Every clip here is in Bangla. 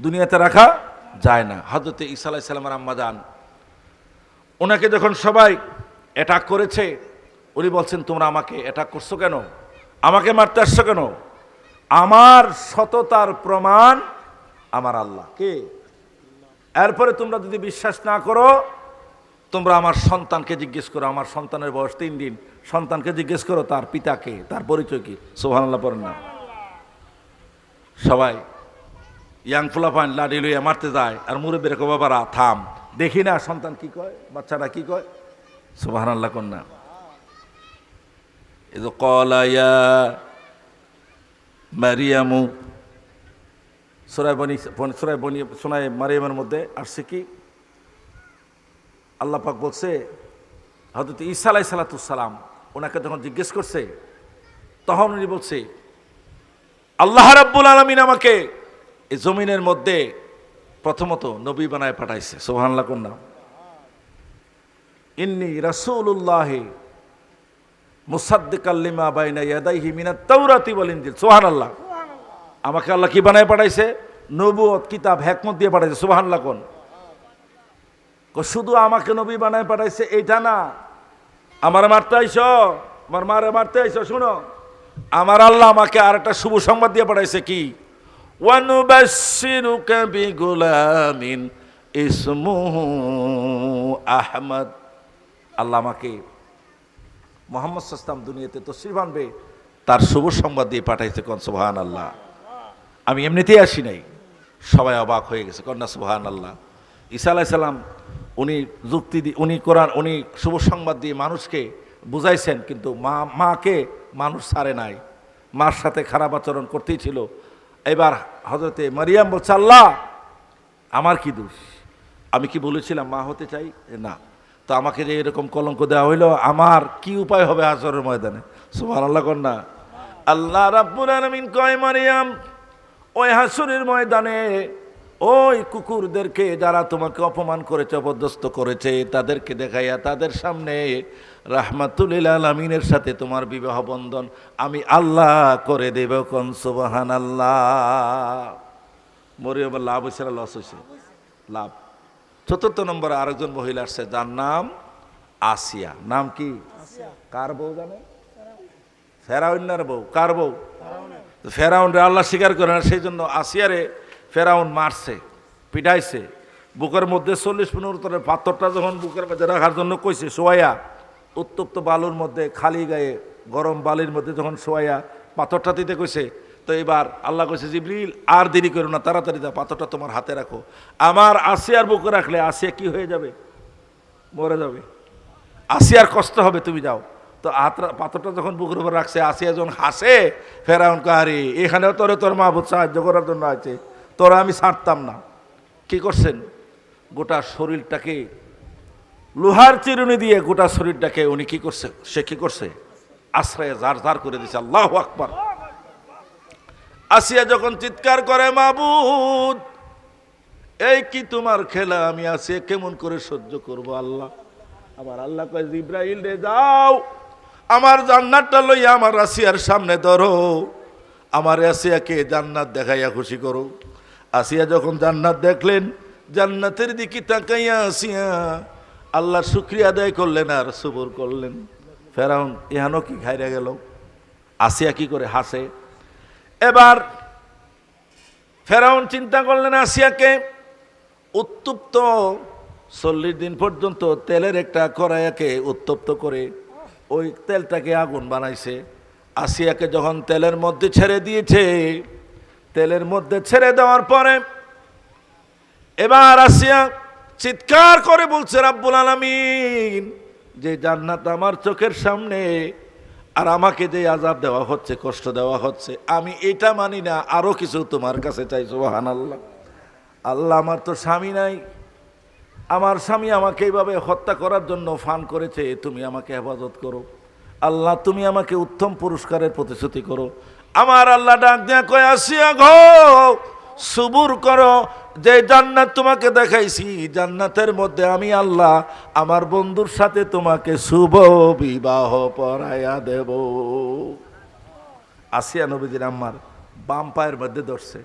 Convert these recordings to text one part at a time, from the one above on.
দুনিয়াতে রাখা যায় না। হজরতে ঈসা আলাহ আম্মা যান। ওনাকে যখন সবাই অ্যাটাক করেছে, উনি বলছেন, তোমরা আমাকে অ্যাটাক করছ কেন? আমাকে মারতে আসছো কেন? আমার সততার প্রমাণ আমার আল্লাহ। কে? এরপরে তোমরা যদি বিশ্বাস না করো, তোমরা আমার সন্তানকে জিজ্ঞেস করো। আমার সন্তানের বয়স তিন দিন। সন্তানকে জিজ্ঞেস করো, তার পিতাকে তার পরিচয় কি? সোহান আল্লাহ পড়েন না। সবাই ইয়াং ফুলাফান লাডি লইয়া মারতে যায়, আর মুরে বেরে কো বাবারা, থাম। দেখি না সন্তান কি কয়, বাচ্চারা কি কয়? সোহান আল্লাহ কন্যা। এই তো কলাইয়া মারিয়ামু সুরাই বনি সুরাই বনি সোনাই মারিয়ামের মধ্যে আসছে কি? আল্লাহ পাক বলছে হজরত ঈসা আলাই সালাতাম ওনাকে যখন জিজ্ঞেস করছে, তখন উনি বলছে, আল্লাহ রাব্বুল আলমিন আমাকে এই জমিনের মধ্যে প্রথমত নবী বানায় পাঠাইছে সোহানলা কন্যা ইন্নি রাসূলুল্লাহি মুসাদ্দিকাল্লিমা বাইনা ইয়াদাইহি মিনাত তাওরাতি ওয়াল ইনজিল সুবহানাল্লাহ। আমাকে আল্লাহ কি বানায় পাঠাইছে? নবুয়ত কিতাব হেকমত দিয়ে পাঠাইছে সুবহানাল্লাহ কোন? শুধু আমাকে নবী বানায় পাঠাইছে এইটা না। আমার মারতে আইছো আমার মারে মারতে আইছো শুনো। আমার আল্লাহ আমাকে আর একটা শুভ সংবাদ দিয়ে পাঠাইছে কি? ওয়ানুবাশশিরুকা বিগুলামিন ইসমুহু আহমদ। আল্লাহ আমাকে মোহাম্মদ সাস্তাম দুনিয়াতে তসির বানবে তার শুভ সংবাদ দিয়ে পাঠাইছে কন সুবহান আল্লাহ আমি এমনিতেই আসি নাই, সবাই অবাক হয়ে গেছে কন্যা সুবহান আল্লাহ ঈসা আলাইসাল্লাম উনি যুক্তি দিয়ে উনি কোরআন, উনি শুভ সংবাদ দিয়ে মানুষকে বুঝাইছেন, কিন্তু মা, মাকে মানুষ ছাড়ে নাই। মার সাথে খারাপ আচরণ করতেই ছিল এবার হজরতে মারিয়াম বলছে, আল্লাহ, আমার কি দোষ? আমি কি বলেছিলাম মা হতে চাই? না। তো আমাকে যে এরকম কলঙ্ক দেওয়া হইল, আমার কি উপায় হবে হাজরের ময়দানে? সুমান আল্লাহ কন্যা আল্লাহ রাব্বুল আলমিন কয়, মারিয়াম, ওই হাসুরের ময়দানে ওই কুকুরদেরকে যারা তোমাকে অপমান করেছে অপদস্থ করেছে তাদেরকে দেখাইয়া তাদের সামনে রাহমাতুল আলমিনের সাথে তোমার বিবাহ বন্ধন আমি আল্লাহ করে দেব কন সুবাহান আল্লাহ মরে আবার লাভ হয়েছে না লস হয়েছে লাভ। চতুর্থ নম্বরে আরেকজন মহিলা আসছে যার নাম আসিয়া। নাম কি? কার বউ জানে? ফেরাউন্নার বউ। কার বউ? ফেরাউন আল্লাহ স্বীকার করে না সেই জন্য আসিয়ারে ফেরাউন মারছে, পিটাইছে। বুকের মধ্যে চল্লিশ পনেরো পাথরটা যখন বুকের মধ্যে রাখার জন্য কইছে সোয়াইয়া উত্তপ্ত বালুর মধ্যে, খালি গায়ে গরম বালির মধ্যে যখন সোয়াইয়া পাথরটা দিতে কইছে, তো এবার আল্লাহ কইছে, জিবরিল, আর দেরি করো না, তাড়াতাড়ি দাও, পাথরটা তোমার হাতে রাখো। আমার আসিয়ার বুকে রাখলে আসিয়া কি হয়ে যাবে? মরে যাবে। আসিয়ার কষ্ট হবে, তুমি যাও। তো হাতরা, পাথরটা যখন বুকের উপর রাখছে, আসিয়া যখন হাসে, ফেরাউন কাহারি এখানেও তোরে তোর মাহবুদ সাহায্য করার জন্য আছে। তোরা আমি ছাড়তাম না। কি করছেন? গোটা শরীরটাকে, লোহার চিরুনি দিয়ে গোটা শরীরটাকে উনি কি করছে? সে কি করছে? আশ্রয়ে জার জার করে দিছে। আল্লাহ আকবার। আসিয়া যখন চিৎকার করে, মাবুদ, এই কি তোমার খেলা? আমি আসিয়া কেমন করে সহ্য করব আল্লাহ? আমার আল্লাহ কয় ইব্রাহিম রে, যাও। আমার জান্নাতটা লইয়া আমার আসিয়ার সামনে ধরো। আমার আসিয়াকে জান্নাত দেখাইয়া খুশি করো। আসিয়া যখন জান্নাত দেখলেন, জান্নাতের দিকে তাকাইয়া আসিয়া আল্লাহ শুক্রিয়া আদায় করলেন আর সবর করলেন। ফেরাউন ইহানো কি খাইরা গেল? আসিয়া কি করে হাসে? এবার ফেরাউন চিন্তা করলেন, আসিয়াকে উত্তপ্ত চল্লিশ দিন পর্যন্ত তেলের একটা কড়াইয়াকে উত্তপ্ত করে ওই তেলটাকে আগুন বানাইছে। আসিয়াকে যখন তেলের মধ্যে ছেড়ে দিয়েছে তেলের মধ্যে ছেড়ে দেওয়ার পরে এবার আসিয়া চিৎকার করে বলছে, রাব্বুল আলামিন, যে জান্নাত আমার চোখের সামনে, আর আমাকে যে আজাব দেওয়া হচ্ছে, কষ্ট দেওয়া হচ্ছে, আমি এটা মানি না, আরও কিছু তোমার কাছে চাই সুবাহান আল্লাহ আল্লাহ আমার তো স্বামী নাই, আমার স্বামী আমাকে এইভাবে হত্যা করার জন্য ফান করেছে, তুমি আমাকে হেফাজত করো। আল্লাহ, তুমি আমাকে উত্তম পুরস্কারের প্রতিশ্রুতি করো। আমার আল্লাহ ডাক দেয়া কয়ে, আসিয়া ঘো সুবুর করো। যে জান্নাত তোমাকে দেখাইছি, জান্নাতের মধ্যে আমি আল্লাহ আমার বন্ধুর সাথে তোমাকে শুভ বিবাহ পড়াইয়া দেব। আসিয়া নবীজির আমার বাম পায়ের মধ্যে ধরছে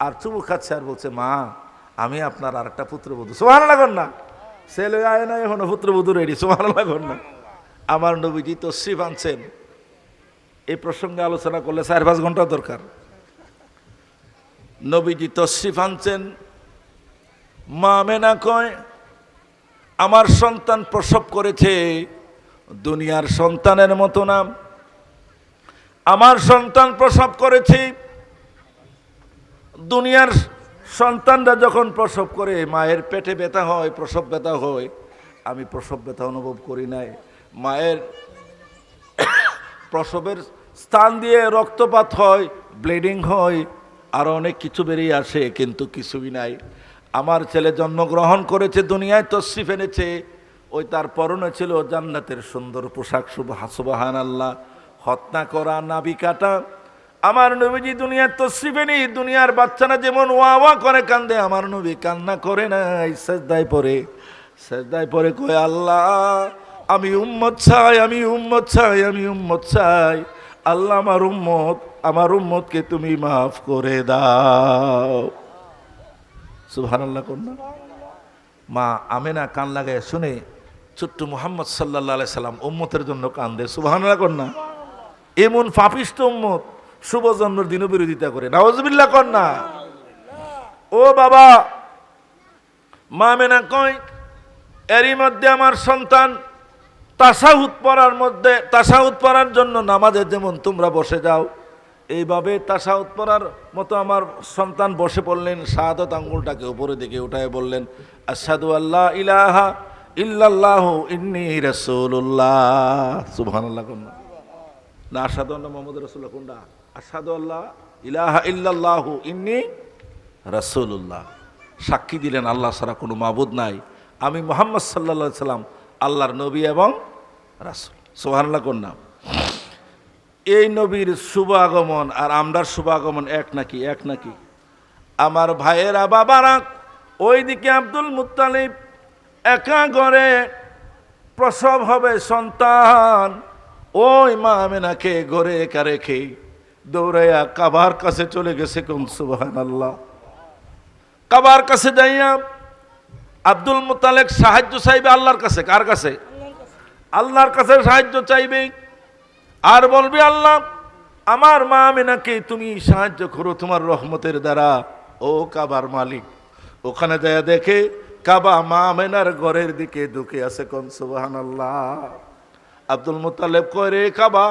আর চুমু খাচ্ছে আর বলছে, মা, আমি আপনার আর একটা পুত্রবধূ। সোহান লাগুন না। ছেলে আয় না এখনও পুত্রবধূ রেডি সোহান লাগুন না। আমার নবীজি তো শ্রী আনছেন। এই প্রসঙ্গে আলোচনা করলে চার পাঁচ ঘণ্টা দরকার। নবীজি তশরিফ আনছেন, মা মেনা কয়, আমার সন্তান প্রসব করেছে দুনিয়ার সন্তানের মতো নাম। আমার সন্তান প্রসব করেছে, দুনিয়ার সন্তানরা যখন প্রসব করে, মায়ের পেটে ব্যথা হয়, প্রসব ব্যথা হয়, আমি প্রসব ব্যথা অনুভব করি নাই। মায়ের প্রসবের স্থান দিয়ে রক্তপাত হয়, ব্লিডিং হয় আরও অনেক কিছু বেরিয়ে আসে, কিন্তু কিছুই নাই। আমার ছেলে জন্মগ্রহণ করেছে, দুনিয়ায় তশ্রিফ এনেছে। ওই তার পরনে ছিল জান্নাতের সুন্দর পোশাক সুবাহ সুবাহান আল্লাহ হত্যা করা নাবি কাটা। আমার নবীজি দুনিয়ার তশ্রিফ এনে, দুনিয়ার বাচ্চারা যেমন ওয়া ওয়া করে কান্দে, আমার নবী কান্না করে নাই, সেজদায় পরে সেজদায় পরে কয়, আল্লাহ, আমি উম্মত চাই, আমি উম্মত চাই, আমি উম্মত চাই। আল্লাহ আমার উম্মত, আমার উম্মতকে তুমি মাফ করে দাও। সুবহান আল্লাহ কন্যা। মা আমেনা কান লাগায় শুনে ছোট্ট মোহাম্মদ সাল্লাহ সাল্লাম উম্মতের জন্য কান্দে। সুবহান আল্লাহ কন্যা। এমন পাপিষ্ট উম্মত শুভ জন্মের দিনও বিরোধিতা করে। নওয়াজবিল্লা কন্যা। ও বাবা, মা মেনা কয়, এরই মধ্যে আমার সন্তান তাসাহুদ পড়ার মধ্যে, তাসাহুদ পড়ার জন্য নামাজে যেমন তোমরা বসে যাও, এইভাবে তাসাহুদ পড়ার মতো আমার সন্তান বসে পড়লেন, শাহাদত আঙ্গুলটাকে উপরে দিকে উঠায় বললেন আসাদু আল্লাহ ইলাহা ইল্লাল্লাহ ইন্নি রসুল্লাহ সুবহানাল্লাহ কন্যা না? আসাদু আল্লাহ মোহাম্মদ রসুল্লাহ কোনটা? আসাদু আল্লাহ ইলাহা ইল্লাল্লাহ ইন্নি রসুল্লাহ সাক্ষী দিলেন, আল্লাহ ছাড়া কোনো মাবুদ নাই। আমি মোহাম্মদ সাল্লা সাল্লাম আল্লাহর নবী এবং রাসুল। সোহান্লা কন্যা এই নবীর শুভ আগমন আর আমরার শুভ আগমন এক নাকি? এক নাকি? আমার ভাইয়েরা বাবারা, ওইদিকে আব্দুল মুতালিব একা ঘরে প্রসব হবে সন্তান। ওই মা আমেনাকে ঘরে একা রেখে দৌড়াইয়া কাবার কাছে চলে গেছে কোন সুবাহান আল্লাহ কাবার কাছে যাইয়া আব্দুল মুতালেক সাহায্য চাইবে আল্লাহর কাছে, কার কাছে? আল্লাহর কাছে সাহায্য চাইবে। আর বলবে আল্লাহ, আমার মা আমিনাকে তুমি সাহায্য করো তোমার রহমতের দ্বারা। ও কাবার মালিক, ওখানে যায় দেখে কাবা মা মেনার ঘরের দিকে ঢুকে আছে কোন? সুবাহান আল্লাহ আব্দুল মুতালেব কয়, রে কাবা